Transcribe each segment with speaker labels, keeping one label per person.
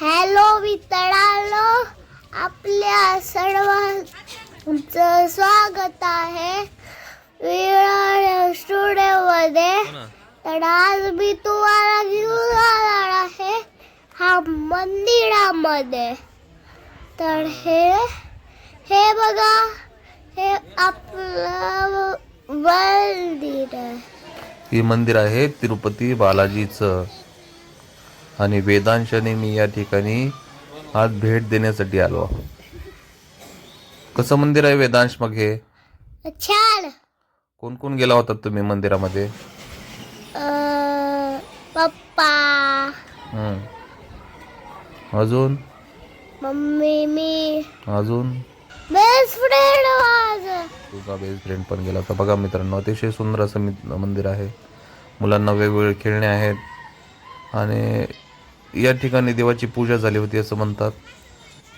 Speaker 1: Hello मित्रांनो आपल्या सर्वांचं स्वागत आहे विराळ स्टुडिओमध्ये. तर आज मी तुम्हाला घेऊन जाणार आहे हा मंदिरामध्ये. तर हे हे बघा हे आपलं मंदिर आहे.
Speaker 2: हे मंदिर आहे तिरुपती बालाजीचं. आणि वेदांशाने मी या ठिकाणी आज भेट देण्यासाठी आलो कसं मंदिर आहे वेदांश मग? हे
Speaker 1: छान.
Speaker 2: कोण कोण गेला होता तुम्ही मंदिरामध्ये?
Speaker 1: अं, पप्पा.
Speaker 2: हम्म. अजून?
Speaker 1: मम्मी मी.
Speaker 2: अजून?
Speaker 1: बेस्ट फ्रेंड
Speaker 2: तुझा बेस्ट फ्रेंड पण गेला होता. बघा मित्रांनो अतिशय सुंदर असं मित- मंदिर आहे. मुलांना वेगवेगळे खेळणे आहेत. आणि या ठिकाणी देवाची पूजा झाली होती असं म्हणतात.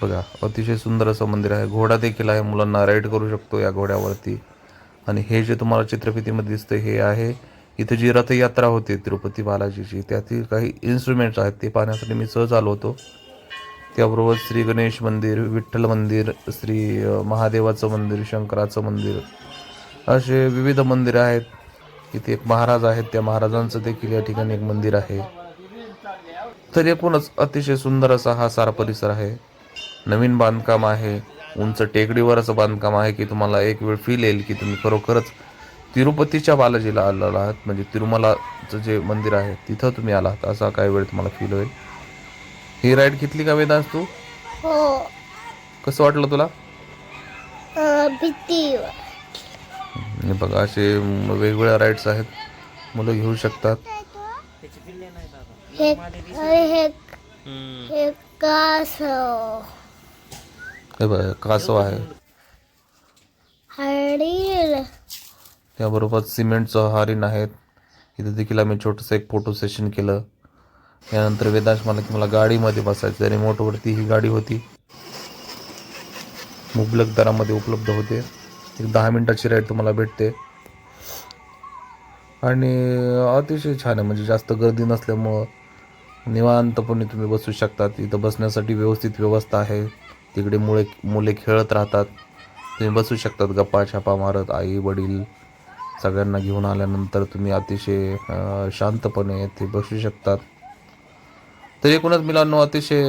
Speaker 2: बघा अतिशय सुंदर असं मंदिर आहे. घोडा देखील आहे. मुलांना राईड करू शकतो या घोड्यावरती. आणि हे जे तुम्हाला चित्रफितीमध्ये दिसतं हे आहे. इथे जी रथयात्रा होते तिरुपती बालाजीची त्यातील काही इन्स्ट्रुमेंट्स आहेत ते पाहण्यासाठी मी सहज आलो होतो. त्याबरोबर श्री गणेश मंदिर विठ्ठल मंदिर श्री महादेवाचं मंदिर शंकराचं मंदिर असे विविध मंदिरं आहेत. इथे एक महाराज आहेत. त्या महाराजांचं देखील या ठिकाणी एक मंदिर आहे. तर एकूणच अतिशय सुंदर असा हा सारा परिसर आहे. नवीन बांधकाम आहे. उंच टेकडीवर असं बांधकाम आहे की तुम्हाला एक वेळ फील येईल की तुम्ही खरोखरच तिरुपतीच्या बालाजीला आलेला आहात. म्हणजे तिरुमलाचं जे मंदिर आहे तिथं तुम्ही आला आहात. असा काही वेळ तुम्हाला फील होईल. ही राईड घेतली का वेदांश तू?
Speaker 1: हो.
Speaker 2: कसं वाटलं तुला?
Speaker 1: भीती
Speaker 2: बघा असे वेगवेगळ्या राईड्स आहेत. मुलं घेऊ शकतात.
Speaker 1: हे हे हे कासव.
Speaker 2: हे बघा कासव आहे.
Speaker 1: हरीण
Speaker 2: त्याबरोबर सिमेंटचं हरिण आहेत. इथे देखील आम्ही छोटंसं एक फोटो सेशन केलं. यानंतर वेदांश मला की मला गाडीमध्ये बसायचं. रिमोटवरती ही गाडी होती. मुबलक दरामध्ये उपलब्ध होते. एक दहा मिनिटाची राईड तुम्हाला भेटते. आणि अतिशय छान आहे. म्हणजे जास्त गर्दी नसल्यामुळं निवांतपणे तुम्ही बसू शकतात. इथं बसण्यासाठी व्यवस्थित व्यवस्था आहे. तिकडे मुळे मुले खेळत राहतात. तुम्ही बसू शकतात. गप्पा छापा मारत आई वडील सगळ्यांना घेऊन आल्यानंतर तुम्ही अतिशय शांतपणे ते बसू शकतात. तर एकूणच मिलांनो अतिशय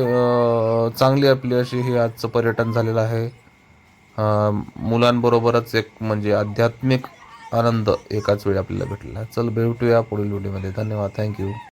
Speaker 2: चांगली आपली अशी हे आजचं पर्यटन झालेलं आहे. मुलांबरोबरच एक म्हणजे आध्यात्मिक आनंद एकाच वेळी आपल्याला भेटला. चल भेटूया पुढील व्हिडिओमध्ये धन्यवाद. थँक्यू